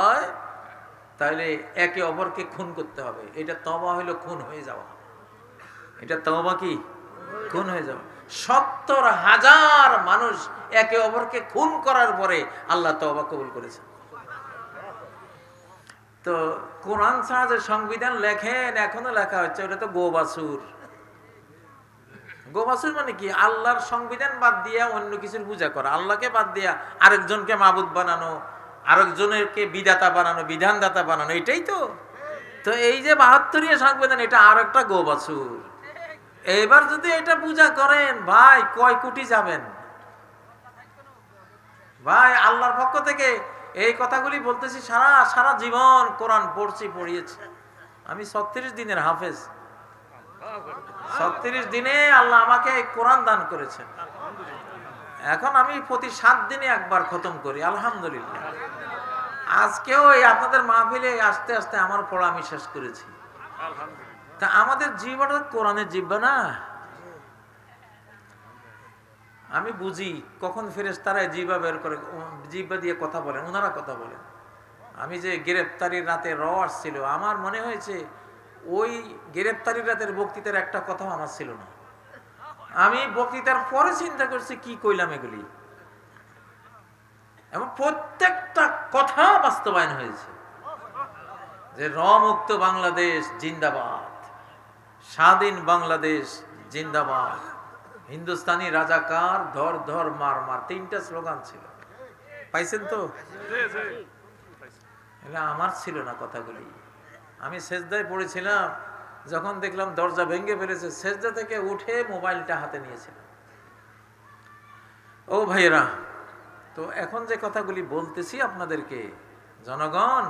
হয় তাহলে একে অপরকে খুন করতে হবে। এটা তবা হইল খুন হয়ে যাওয়া। এটা তবা কি? খুন হয়ে যাওয়া। সত্তর হাজার মানুষ একে অপরকে খুন করার পরে আল্লাহ তবা কবুল করেছেন তো কোরআন ছাড়া যে সংবিধান লেখেন, এখনও লেখা হচ্ছে, ওটা তো গোবাসুর। গোবাসুর মানে কি? আল্লাহর সংবিধান বাদ দিয়া অন্য কিছুর পূজা করা। আল্লাহকে বাদ দিয়া আরেকজনকে মাবুদ বানানো আরেকজনেরকে বিধাতা বানানো, বিধানদাতা বানানো, এটাই তো। তো এই যে বাহাত্তরীয় সংবিধান, এটা আর একটা গোবাসুর এবার যদি এটা পূজা করেন, ভাই, কয় কোটি যাবেন? ভাই, আল্লাহর পক্ষ থেকে এই কথাগুলি বলতেছি, সারা সারা জীবন কোরআন পড়ছি, পড়িয়েছি। আমি ছত্রিশ দিনের হাফেজ। ছত্রিশ দিনে আল্লাহ আমাকে কোরআন দান করেছেন। এখন আমি প্রতি সাত দিনে একবার খতম করি আলহামদুলিল্লাহ। আজকেও এই আপনাদের মাহফিলে আস্তে আস্তে আমার পড়া আমি শেষ করেছি। তা আমাদের জীবনটা কোরআনের জিব্বা না? আমি বুঝি কখন ফেরেস তারা জিবা বের করে জিব্বা দিয়ে কথা বলেন ওনারা কথা বলেন। আমি যে গ্রেপ্তারির রাতে র আসছিল আমার মনে হয়েছে ওই গ্রেপ্তারির রাতের বক্তৃতার একটা কথাও আমার ছিল না। আমি বক্তৃতার পরে চিন্তা করছি, কি কইলাম এগুলি? এবং প্রত্যেকটা কথা বাস্তবায়ন হয়েছে। যে র মুক্ত বাংলাদেশ জিন্দাবাদ, স্বাধীন বাংলাদেশ জিন্দাবাদ, হিন্দুস্তানি রাজাকার ধর ধর মার মার, তিনটা স্লোগান ছিল। পাইছেন তো? আমার ছিল না কথাগুলি। আমি সেজদায় পড়েছিলাম যখন দেখলাম দরজা ভেঙে ফেলেছে সেজদা থেকে উঠে মোবাইলটা হাতে নিয়েছিলাম ও ভাইয়েরা তো এখন যে কথাগুলি বলতেছি আপনাদেরকে জনগণ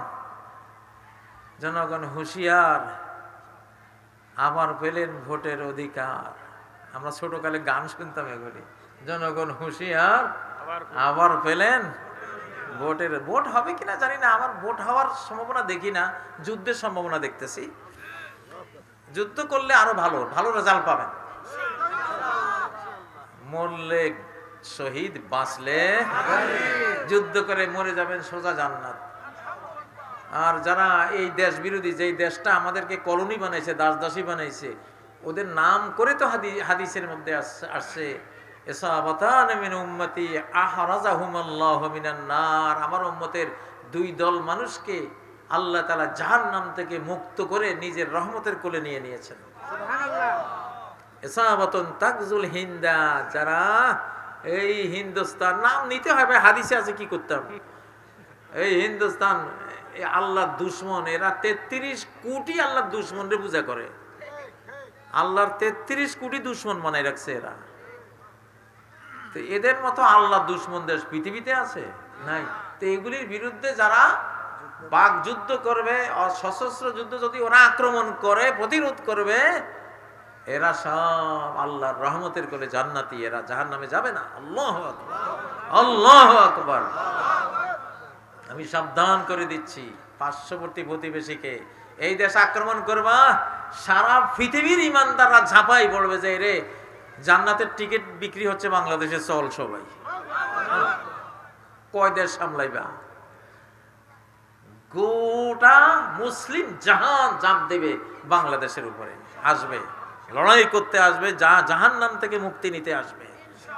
জনগণ হুঁশিয়ার আবার পেলেন ভোটের অধিকার। আমরা ছোটকালে গান শুনতাম এগুলি। জনগণ হুঁশিয়ার আবার পেলেন ভোটের ভোট হবে কিনা জানি না আমার ভোট হওয়ার সম্ভাবনা দেখি না যুদ্ধের সম্ভাবনা দেখতেছি। যুদ্ধ করলে আরও ভালো ভালো রেজাল্ট পাবেন। মরলে শহীদ, বাঁচলে যুদ্ধ করে মরে যাবেন সোজা জান্নাত। আর যারা এই দেশ বিরোধী, যেই দেশটা আমাদেরকে কলোনি বানাইছে দাস দাসী বানাইছে, ওদের নাম করে তো হাদি, হাদিসের মধ্যে আসছে আমার উম্মতের দুই দল মানুষকে আল্লাহ তাআলা জাহান্নাম থেকে মুক্ত করে নিজের রহমতের কোলে নিয়ে নিয়েছেন। এসাবাতুন তাকজুল হিন্দা যারা এই হিন্দুস্তান নাম নিতে হবে হাদিসে আছে কি করতাম এই হিন্দুস্তান এই আল্লাহর দুশ্মন এরা তেত্রিশ কোটি আল্লাহর দুশ্মনরে পূজা করে। আল্লাহর তেত্রিশ কোটি দুশ্মন বানাই রাখছে এরা। তো এদের মতো আল্লাহ দুশ্মন দেশ পৃথিবীতে আছে? নাই। তো এগুলির বিরুদ্ধে যারা বাক যুদ্ধ করবে সশস্ত্র যুদ্ধ যদি ওরা আক্রমণ করে, প্রতিরোধ করবে, এরা সব আল্লাহর রহমতের কোলে জান্নাতি, এরা জাহান নামে যাবে না। আল্লাহ আল্লাহ আকবর। আমি সাবধান করে দিচ্ছি পার্শ্ববর্তী প্রতিবেশীকে। এই দেশ আক্রমণ করবা, সারা পৃথিবীর ইমানদাররা ঝাঁপাই পড়বে যে রে জান্নাতের টিকিট বিক্রি হচ্ছে বাংলাদেশে, চল সবাই। কয় দেশ সামলাইবা? গোটা মুসলিম জাহান জাপ দেবে বাংলাদেশের উপরে। আসবে। লড়াই করতে আসবে, যা জাহান নাম থেকে মুক্তি নিতে আসবে।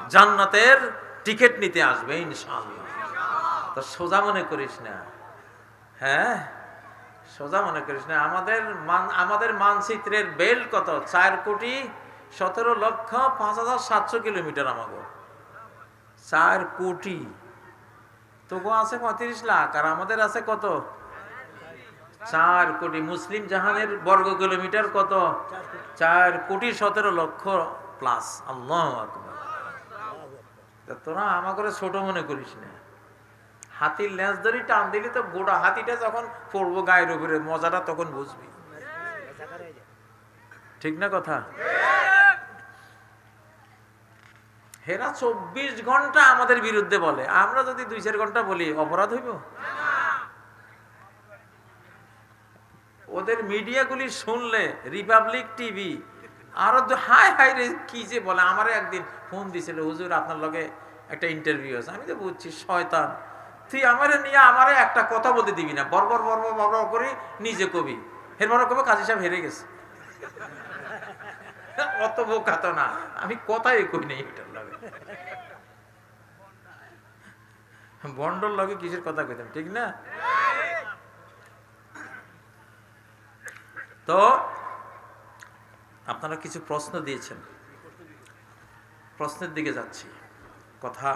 জান্নাতের টিকিট নিতে আসবে, ইনশাআল্লাহ। তো সোজা মনে করিস না। হ্যাঁ? সোজা মনে করিস না। আমাদের মান, আমাদের মানচিত্রের বেল কত? চার কোটি সতেরো লক্ষ পাঁচ হাজার সাতশো কিলোমিটার আমাকে চার কোটি। তবু আছে পঁয়ত্রিশ লাখ, আর আমাদের আছে কত? চার কোটি মুসলিম জাহানের বর্গ কিলোমিটার কত? চার কোটি সতেরো লক্ষ প্লাস আল্লাহ তোরা আমাকে ছোট মনে করিস না। হাতির লেজ ধরি টান দিলি তো গোটা হাতিটা যখন পড়ব গায়ের উপরে, মজাটা তখন বুঝবি। ঠিক না কথা? হেরা চব্বিশ ঘণ্টা আমাদের বিরুদ্ধে বলে। আমরা যদি দুই চার ঘণ্টা বলি, অপরাধ হইব? ওদের মিডিয়াগুলি শুনলে রিপাবলিক টিভি, আরও হাই হাই রে, কি যে বলে আমার একদিন ফোন দিছিল, হুজুর, আপনার লগে একটা ইন্টারভিউ আছে। আমি তো বুঝছি, শয়তান। তুই আমারে নিয়ে আমারে একটা কথা বলতে দিবি না বর্বর বর্বর বর্বর করে নিজে কবি। হের এরপর কবে কাজী সাহেব হেরে গেছে। অত বোকা তো না, আমি কথাই কই নেই এটার লাগে। বন্ডর লগে কিসের কথা কইতাম, ঠিক না? তো আপনারা কিছু প্রশ্ন দিয়েছেন। প্রশ্নের দিকে যাচ্ছি। কথা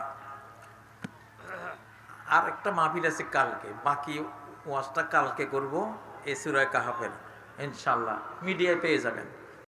আর একটা মাহফিল আছে কালকে, বাকি ওয়াজটা কালকে করব এসুরায় কাহাফের ইনশাল্লাহ মিডিয়ায় পেয়ে যাবেন।